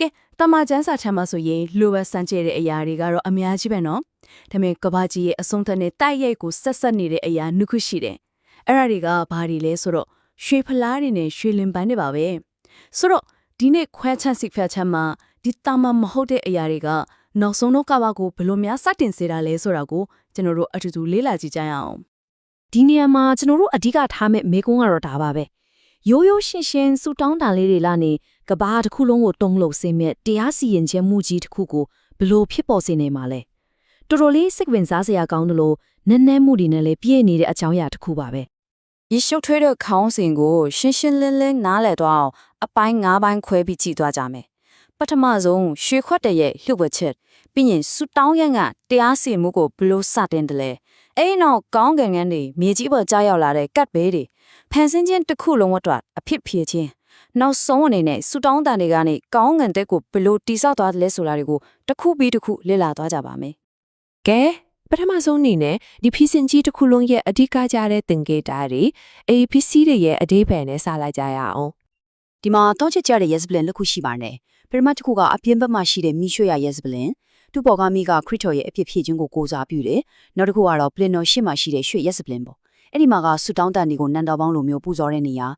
ကဲတမချန်းစာချမ်းမှာဆိုရင်လိုဝက်စံကျဲတဲ့အရာတွေကတော့အများကြီးပဲနော်ဒါပေမဲ့ကဘာကြီးရဲ့အဆုံးသတ်နဲ့တိုက်ရိုက်ကိုဆက်ဆက်နေတဲ့အရာနှစ်ခုရှိတယ်အဲ့ဒါတွေကဘာတွေလဲဆိုတော့ရွှေဖလားတွေနဲ့ရွှေလင်ပန်းတွေပါပဲဆိုတော့ဒီနေ့ခွဲချမ်းစစ်ဖျက်ချမ်းမှာဒီတာမမဟုတ်တဲ့အရာတွေကနောက်ဆုံးတော့ကဘာကိုဘယ်လိုများစတင်စေတာလဲဆိုတာကိုကျွန်တော်တို့အတူတူလေ့လာကြည့်ကြရအောင်ဒီနေရာမှာကျွန်တော်တို့အဓိကထားမဲ့မေကုန်းကတော့ဒါပါပဲ ရိုးရိုးရှင်းရှင်းစူတောင်းတာလေးတွေလာနေကဘာတစ်ခုလုံးကိုတုံးလို့စေမဲ့တရားစီရင်ခြင်းမှုကြီးတစ်ခုကိုဘလို့ဖြစ်ပေါ်စေနေမှာလဲတော်တော်လေးစိတ်ဝင်စားစရာကောင်းတယ်လို့နည်းနည်းမှုတွေနဲ့လည်းပြည့်နေတဲ့အကြောင်းအရာတစ်ခုပါပဲရေရှုပ်ထွေးတဲ့ခေါင်းစဉ်ကိုရှင်းရှင်းလင်းလင်းနားလည်သွားအောင်အပိုင်း၅ပိုင်းခွဲပြီးကြည့်သွားကြမယ်ပထမဆုံးရွှေခွက်တရဲ့လှုပ်ဝက်ချက်ပြီးရင်စူတောင်းရန်ကတရားစီရင်မှုကိုဘလို့စတင်တယ်လဲ အဲ့ဒီနောက်ကောင်းကင်ငန်းတွေမြေကြီးပေါ်ကြားရောက်လာတဲ့ကတ်ဘေးတွေဖန်ဆင်းခြင်းတစ်ခုလုံးအတွက်အဖြစ်ဖြေခြင်းနောက်ဆုံးအနေနဲ့စူတောင်းတန်တွေကနေကောင်းကင်တက်ကိုဘလို့တိဆောက်သွားတယ်လဲဆိုတာတွေကိုတစ်ခုပြီးတစ်ခုလေ့လာသွားကြပါမယ်ကဲပထမဆုံးအနေနဲ့ဒီဖီစင်ကြီးတစ်ခုလုံးရဲ့အဓိကကြတဲ့သင်္ကေတတွေ APC တွေရဲ့အဓိပ္ပာယ်နဲ့စလိုက်ကြရအောင်ဒီမှာတောင်းချစ်ကြတဲ့ yes blend တစ်ခုရှိပါတယ်ပထမတစ်ခုကအပြင်းဘက်မှာရှိတဲ့မိရွှေရ yes blend သူ့ပေါ်ကမိကခရစ်တော်ရဲ့အဖြစ်ဖြည့်ခြင်းကိုကိုးစားပြုတယ်နောက်တစ်ခုကတော့ plano ရှေ့မှာရှိတဲ့ရွှေ yes blend ပေါ့အဲ့ဒီမှာကဆူတောင်းတန်တွေကိုနန်တော်ပေါင်းလိုမျိုးပူဇော်တဲ့နေရာ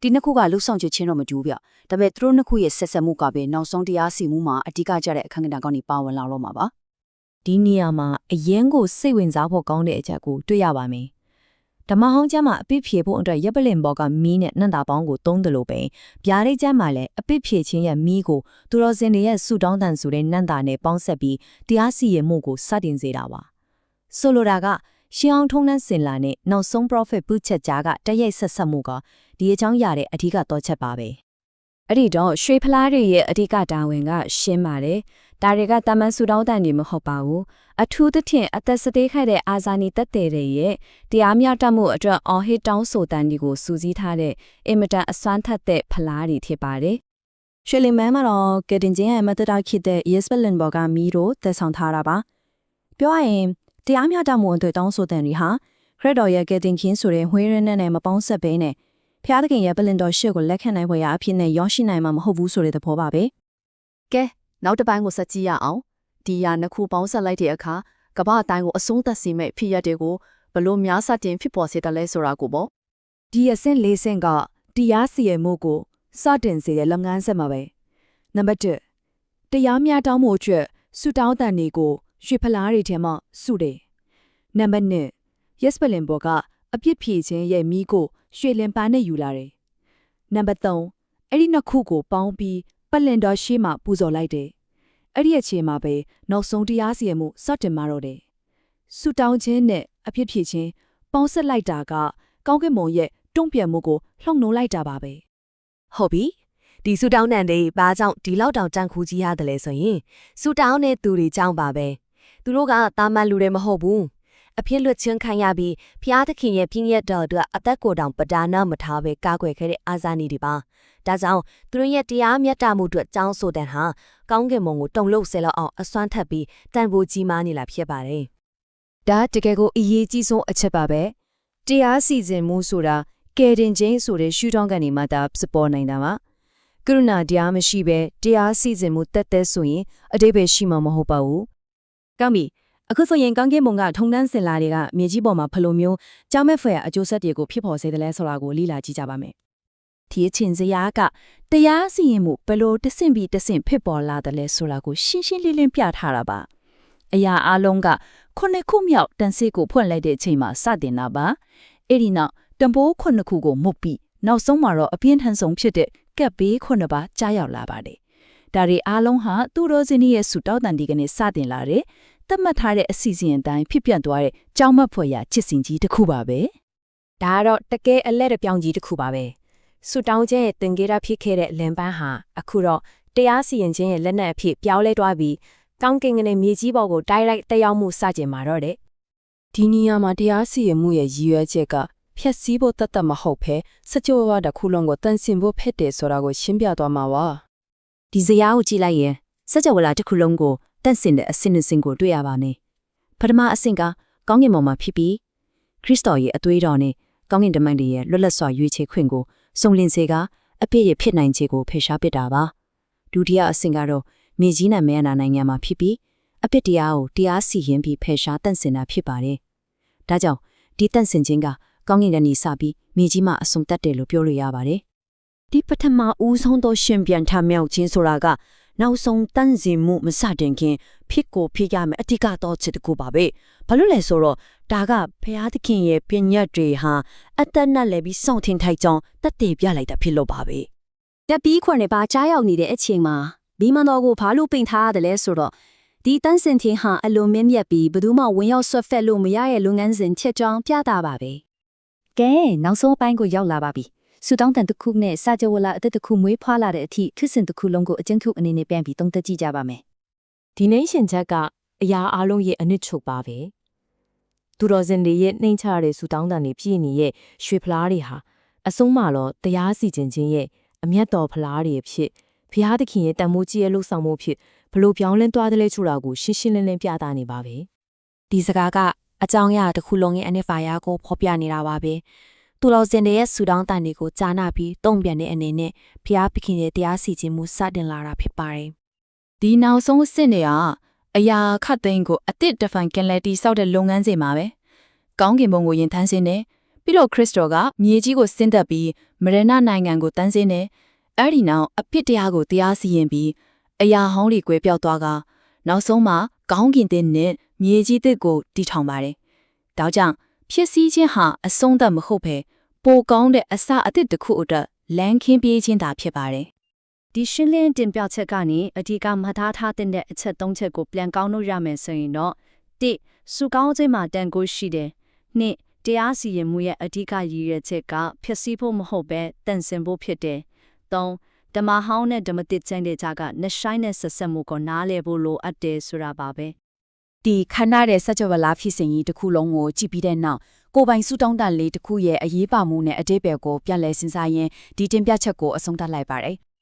ဒီနှစ်ခုကလှုပ်ဆောင်ချက်ချင်းတော့မတူဘူးဗျဒါပေမဲ့သူတို့နှစ်ခုရဲ့ဆက်ဆက်မှုကပဲနောက်ဆုံးတရားစီမှုမှာအဓိကကျတဲ့အခန်းကဏ္ဍကောင်းကြီးပါဝင်လာတော့မှာပါဒီနေရာမှာအရင်ကိုစိတ်ဝင်စားဖို့ကောင်းတဲ့အချက်ကိုတွေ့ရပါမယ် ဓမ္မဟောင်းကျမ်းမှာအပစ်ဖြေဖို့အတွက်ရပ်ပလင်ဘောကမီးနဲ့နန္တာပေါင်းကိုသုံးတယ်လို့ပဲဗျာဒိတ်ကျမ်းမှာလည်းအပစ်ဖြေခြင်းရဲ့မီးကိုသူတော်စင်တွေရဲ့ဆူတောင်းတန်ဆိုတဲ့နန္တာနဲ့ပေါင်းဆက်ပြီးတရားစီရင်မှုကိုစတင်စေတာပါဆိုလိုတာကရှင်းအောင်ထုံးနှံစင်လာနဲ့နောက်ဆုံး prophet ပုချက်ကြားကတရိုက်ဆက်ဆက်မှုကဒီအကြောင်းရတဲ့အဓိကတော့ချက်ပါပဲအဲ့ဒီတော့ရွှေဖလားတွေရဲ့အဓိကတာဝန်ကရှင်းပါတယ် ဒါတွေကတာမန်ဆူတောင်းတန်တွေမဟုတ်ပါဘူးအထူးသဖြင့်အသက်စသေးခိုက်တဲ့အာဇာနည်တက်တဲ့တွေရဲ့တရားမျှတမှုအတွက်အော်ဟစ်တောင်းဆိုတန်တွေကိုစူးစီးထားတဲ့အင်မတန်အစွမ်းထက်တဲ့ဖလားတွေဖြစ်ပါတယ်ရွှေလင်မန်းမှာတော့ကယ်တင်ချင်းရဲ့မတတာဖြစ်တဲ့ Yes Berlin ဘော်ကမီတို့သက်ဆောင်ထားတာပါပြောရရင်တရားမျှတမှုအတွက်တောင်းဆိုတဲ့တွေဟာခရစ်တော်ရဲ့ကယ်တင်ခြင်းဆိုတဲ့ဝှေးရင်းနဲ့မပေါင်းဆက်ဘဲနဲ့ဖျားသခင်ရဲ့ဘလင်တော်ရှစ်ကိုလက်ခံနိုင်ဖွယ်ရာအဖြစ်နဲ့ရောက်ရှိနိုင်မှာမဟုတ်ဘူးဆိုတဲ့သဘောပါပဲကဲ နောက်တစ်ပိုင်းကိုဆက်ကြည့်ရအောင်ဒီရာနှစ်ခုပေါင်းဆက်လိုက်တဲ့အခါကမ္ဘာအတိုင်းကိုအဆုံးသတ်စေမဲ့ဖြစ်ရပ်တွေကိုဘလို့များစတင်ဖြစ်ပေါ်စေတယ်လဲဆိုတာကိုပေါ့ဒီအဆင့်၄ဆင့်ကတရားစီရင်မှုကိုစတင်စေတဲ့လုပ်ငန်းဆက်မှာပဲနံပါတ်1တရားမျှတမှုအတွက်ဆူတောင်းတန်တွေကိုရွှေဖလားတွေထဲမှာစုတယ်နံပါတ်2 yes ပလင်ဘော်ကအပြစ်ဖြေခြင်းရဲ့မိကိုရွှေလင်ပန်းနဲ့ယူလာတယ်နံပါတ်3အဲ့ဒီနှစ်ခုကိုပေါင်းပြီး ပလင်တော်ရှိမှပူဇော်လိုက်တယ်အဲ့ဒီအချိန်မှာပဲနောက်ဆုံးတရားစီရင်မှုစတင်มาတော့တယ်ဆူတောင်းခြင်းနဲ့အပြစ်ဖြေခြင်းပေါင်းဆက်လိုက်တာကကောင်းကင်ဘုံရဲ့တွန့်ပြန်မှုကိုလှောင်နှိုးလိုက်တာပါပဲဟုတ်ပြီဒီဆူတောင်းနံတွေဘာကြောင့်ဒီလောက်တောင်တန်ခူကြီးရတယ်လဲဆိုရင်ဆူတောင်းတဲ့သူတွေကြောင့်ပါပဲသူတို့ကတာမန်လူတွေမဟုတ်ဘူး အဖြစ်လွတ်ချင်းခံရပြီးဖျားသခင်ရဲ့ပြင်းရက်တော်အတွက်အသက်ကိုယ်တောင်ပဒါနမထားပဲကာကွယ်ခဲ့တဲ့အာဇာနည်တွေပါဒါကြောင့်သူတို့ရဲ့တရားမျှတမှုအတွက်ကြောင်းဆိုတဲ့ဟာကောင်းကင်ဘုံကိုတုံလို့ဆဲလောက်အောင်အစွမ်းထပ်ပြီးတန်ဖိုးကြီးမားနေလာဖြစ်ပါတယ်ဒါတကယ်ကိုအရေးကြီးဆုံးအချက်ပါပဲတရားစီစဉ်မှုဆိုတာကယ်တင်ခြင်းဆိုတဲ့ရှုထောင့်ကနေမှဒါစပေါ်နိုင်တာပါကရုဏာတရားမရှိပဲတရားစီစဉ်မှုတက်တက်ဆိုရင်အတိပ္ပယ်ရှိမှာမဟုတ်ပါဘူးကောင်းပြီ အခုဆိုရင်ကောင်းကင်ဘုံကထုံတန်းစင်လာတွေကမြေကြီးပေါ်မှာဖလိုမျိုးကြောင်မဲ့ဖွယ်အကျိုးဆက်တွေကိုဖြစ်ပေါ်စေတယ်လဲဆိုတာကိုလေ့လာကြည့်ကြပါမယ်ဒီအချင်းစရာကတရားစီရင်မှုဘယ်လိုတဆင့်ပြီးတဆင့်ဖြစ်ပေါ်လာတယ်လဲဆိုတာကိုရှင်းရှင်းလင်းလင်းပြထားတာပါအရာအလုံးကခုနှစ်ခုမြောက်တန်စစ်ကိုဖွင့်လိုက်တဲ့အချိန်မှာစတင်တာပါအဲ့ဒီနောက်တံပိုးခုနှစ်ခုကိုမှုတ်ပြီးနောက်ဆုံးမှာတော့အပြင်းထန်ဆုံးဖြစ်တဲ့ကပ်ဘေးခုနှစ်ပါးကြားရောက်လာပါတယ်ဒါတွေအားလုံးဟာသူတော်စင်းရဲ့ဆူတောက်တန်ဒီကနေစတင်လာတဲ့ သတ်မှတ်ထားတဲ့အစီအစဉ်အတိုင်းဖြစ်ပြသွားတဲ့ကြောင်းမတ်ဖွယ်ရာချစ်စင်ကြီးတစ်ခုပါပဲဒါကတော့တကယ်အလက်တပြောင်ကြီးတစ်ခုပါပဲဆူတောင်းခြင်းရဲ့သင်္ကေတဖြစ်ခဲ့တဲ့လင်ပန်းဟာအခုတော့တရားစီရင်ခြင်းရဲ့လက်နက်အဖြစ်ပြောင်းလဲသွားပြီးကောင်းကင်ကနေမြေကြီးပေါ်ကိုတိုက်လိုက်တက်ရောက်မှုစကြင်มาတော့တဲ့ဒီနေရာမှာတရားစီရင်မှုရဲ့ရည်ရွယ်ချက်ကဖြက်စီးဖို့တတ်တတ်မဟုတ်ဘဲစကြဝဠာတစ်ခုလုံးကိုတန်ဆင်ဖို့ဖြစ်တယ်ဆိုတာကိုရှင်းပြသွားမှာပါဒီဇယားကိုကြည့်လိုက်ရင်စကြဝဠာတစ်ခုလုံးကို တန့်စင်တဲ့အစင်းအစင်းကိုတွေ့ရပါမယ်ပထမအဆင့်ကကောင်းကင်ဘုံမှာဖြစ်ပြီးခရစ်တော်ရဲ့အသွေးတော်နဲ့ကောင်းကင်တမန်တွေရဲ့လွတ်လပ်စွာရွေးချယ်ခွင့်ကိုစုံလင်စေကအပြည့်ရဖြစ်နိုင်ခြေကိုဖေရှားပစ်တာပါဒဒုတိယအဆင့်ကတော့မြေကြီးနဲ့မဲနာနိုင်ငံမှာဖြစ်ပြီးအပြစ်တရားကိုတရားစီရင်ပြီးဖယ်ရှားတန့်စင်တာဖြစ်ပါတယ်။ဒါကြောင့်ဒီတန့်စင်ခြင်းကကောင်းကင်ကနေစပြီးမြေကြီးမှာအဆုံးသတ်တယ်လို့ပြောလို့ရပါတယ်။ဒီပထမဦးဆုံးသောရှင်ပြန်ထမြောက်ခြင်းဆိုတာက နောက်ဆုံးတန်းစီမှုမစတင်ခင်ဖြစ်ကိုဖြစ်ရမယ်အဓိကတော့ချက်တစ်ခုပါပဲဘာလို့လဲဆိုတော့ဒါကဖျားသခင်ရဲ့ပညာတွေဟာအသက်နဲ့လည်းပြီးစောင့်ထင်ထိုက်ကြောင်းတက်တည်ပြလိုက်တာဖြစ်လို့ပါပဲတက်ပြီးခွနဲ့ပါကြားရောက်နေတဲ့အချိန်မှာဘီမန်တော်ကိုဘာလို့ပိန်ထားရတယ်လဲဆိုတော့ဒီတန်းစင်ထင်းဟာအလွန်မြင့်မြတ်ပြီးဘယ်သူမှဝင်ရောက်ဆွတ်ဖက်လို့မရရဲ့လုပ်ငန်းစဉ်ချက်ကြောင်းပြတာပါပဲကဲနောက်ဆုံးအပိုင်းကိုရောက်လာပါပြီ ဆူတောင်းတန်တစ်ခုနဲ့စာကြဝဠာအသက်တစ်ခုမွေးဖွားလာတဲ့အထိဖြစ်စဉ်တစ်ခုလုံးကိုအကျဉ်းချုပ်အနေနဲ့ပြန်ပြီးသုံးသပ်ကြည့်ကြပါမယ်ဒီနှိမ့်ရှင်ချက်ကအရာအလုံးရဲ့အနစ်ချုပ်ပါပဲသူတော်စင်တွေရဲ့နှိမ့်ချရတဲ့ဆူတောင်းတန်တွေပြည့်နေတဲ့ရွှေဖလားတွေဟာအဆုံးမှာတော့တရားစီရင်ခြင်းရဲ့အမျက်တော်ဖလားတွေဖြစ်ဘုရားသခင်ရဲ့တန်မိုးကြီးရဲ့လှုပ်ဆောင်မှုဖြစ်ဘလို့ပြောင်းလဲသွားတယ်လဲဆိုတာကိုရှင်းရှင်းလင်းလင်းပြသနေပါပဲဒီစကားကအကြောင်းအရာတစ်ခုလုံးရဲ့အနှစ်ဖာယာကိုဖော်ပြနေတာပါပဲ သူတော်စင်တွေရဲ့ဆူတောင်းတန်တွေကိုကြားနာပြီးတုံ့ပြန်တဲ့အနေနဲ့ဖျားပခင်ရဲ့တရားစီခြင်းမှုစတင်လာတာဖြစ်ပါတယ်ဒီနောက်ဆုံးအဆင့်တွေကအရာခတ်သိမ်းကိုအစ်စ်တဖန်ကင်လက်တီစောက်တဲ့လုပ်ငန်းစဉ်မှာပဲကောင်းကင်ဘုံကိုယင်ထမ်းစင်းတယ်ပြီးတော့ခရစ်တော်ကမြေကြီးကိုဆင်းသက်ပြီးမရဏနိုင်ငံကိုတန်းစင်းတယ်အဲ့ဒီနောက်အပြစ်တရားကိုတရားစီရင်ပြီးအရာဟောင်းတွေကွဲပြောက်သွားကနောက်ဆုံးမှာကောင်းကင်တဲ့နဲ့မြေကြီးတစ်ကိုတီထောင်ပါတယ်ဒါကြောင့်ဖြစ်စည်းခြင်းဟာအဆုံးသတ်မဟုတ်ဘဲ ပိုကောင်းတဲ့အစအသစ်တစ်ခုအတွက်လမ်းခင်းပြေးခြင်းသာဖြစ်ပါတယ်ဒီရှင်းလင်းတင်ပြချက်ကနေအဓိကမှတ်သားထားတဲ့အချက်၃ချက်ကိုပြန်ကောင်းလို့ရမယ်ဆိုရင်တော့၁စူကောင်းခြင်းမှာတန်ကိုရှိတယ်၂တရားစီရင်မှုရဲ့အဓိကရည်ရွယ်ချက်ကဖြစ်စည်းဖို့မဟုတ်ပဲတန်ဆင်ဖို့ဖြစ်တယ်၃ဓမ္မဟောင်းနဲ့ဓမ္မတစ်ကျမ်းတဲ့ကြကနှဆိုင်နဲ့ဆက်ဆက်မှုကိုနားလည်ဖို့လိုအပ်တယ်ဆိုတာပါပဲဒီခန္ဓာတဲ့စัจ java လာဖြစ်စဉ်ကြီးတစ်ခုလုံးကိုကြည့်ပြီးတဲ့နောက် ကိုယ်ပိုင်စူတောင်းတလေးတစ်ခုရဲ့အရေးပါမှုနဲ့အတိတ်ဘယ်ကိုပြန်လည်စဉ်းစားရင်းဒီတင်ပြချက်ကိုအဆုံးသတ်လိုက်ပါတယ်။